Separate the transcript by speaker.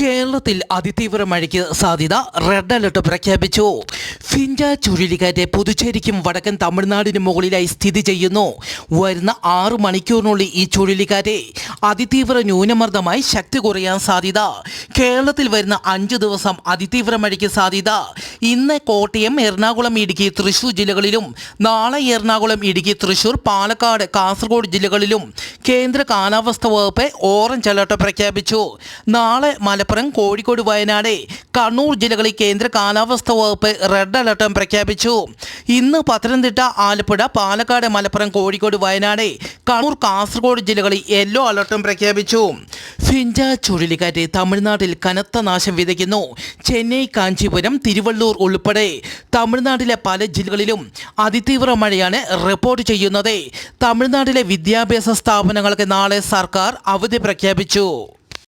Speaker 1: കേരളത്തിൽ അതിതീവ്ര മഴയ്ക്ക് സാധ്യത റെഡ് അലർട്ട് പ്രഖ്യാപിച്ചു. ഫിഞ്ച ചുഴലിക്കാറ്റ് പുതുച്ചേരിക്കും വടക്കൻ തമിഴ്നാടിന് മുകളിലായി സ്ഥിതി ചെയ്യുന്നു. വരുന്ന ആറു മണിക്കൂറിനുള്ളിൽ ഈ ചുഴലിക്കാറ്റ് അതിതീവ്ര ന്യൂനമർദ്ദമായി ശക്തി കുറയാൻ സാധ്യത. കേരളത്തിൽ വരുന്ന അഞ്ച് ദിവസം അതിതീവ്ര മഴയ്ക്ക് സാധ്യത. ഇന്ന് കോട്ടയം എറണാകുളം ഇടുക്കി തൃശൂർ ജില്ലകളിലും നാളെ എറണാകുളം ഇടുക്കി തൃശൂർ പാലക്കാട് കാസർഗോഡ് ജില്ലകളിലും കേന്ദ്ര കാലാവസ്ഥ വകുപ്പ് ഓറഞ്ച് അലർട്ട് പ്രഖ്യാപിച്ചു. നാളെ മലപ്പുറം കോഴിക്കോട് വയനാട് കണ്ണൂർ ജില്ലകളിൽ കേന്ദ്ര കാലാവസ്ഥ വകുപ്പ് റെഡ് അലർട്ടും പ്രഖ്യാപിച്ചു. ഇന്ന് പത്തനംതിട്ട ആലപ്പുഴ പാലക്കാട് മലപ്പുറം കോഴിക്കോട് വയനാട് കണ്ണൂർ കാസർഗോഡ് ജില്ലകളിൽ യെല്ലോ അലർട്ടും പ്രഖ്യാപിച്ചു. ഫിഞ്ച ചുഴലിക്കാറ്റ് തമിഴ്നാട്ടിൽ കനത്ത നാശം വിതയ്ക്കുന്നു. ചെന്നൈ കാഞ്ചീപുരം തിരുവള്ളൂർ ഉൾപ്പെടെ തമിഴ്നാട്ടിലെ പല ജില്ലകളിലും അതിതീവ്ര മഴയാണ് റിപ്പോർട്ട് ചെയ്യുന്നത്. തമിഴ്നാട്ടിലെ വിദ്യാഭ്യാസ സ്ഥാപനങ്ങൾക്ക് നാളെ സർക്കാർ അവധി പ്രഖ്യാപിച്ചു.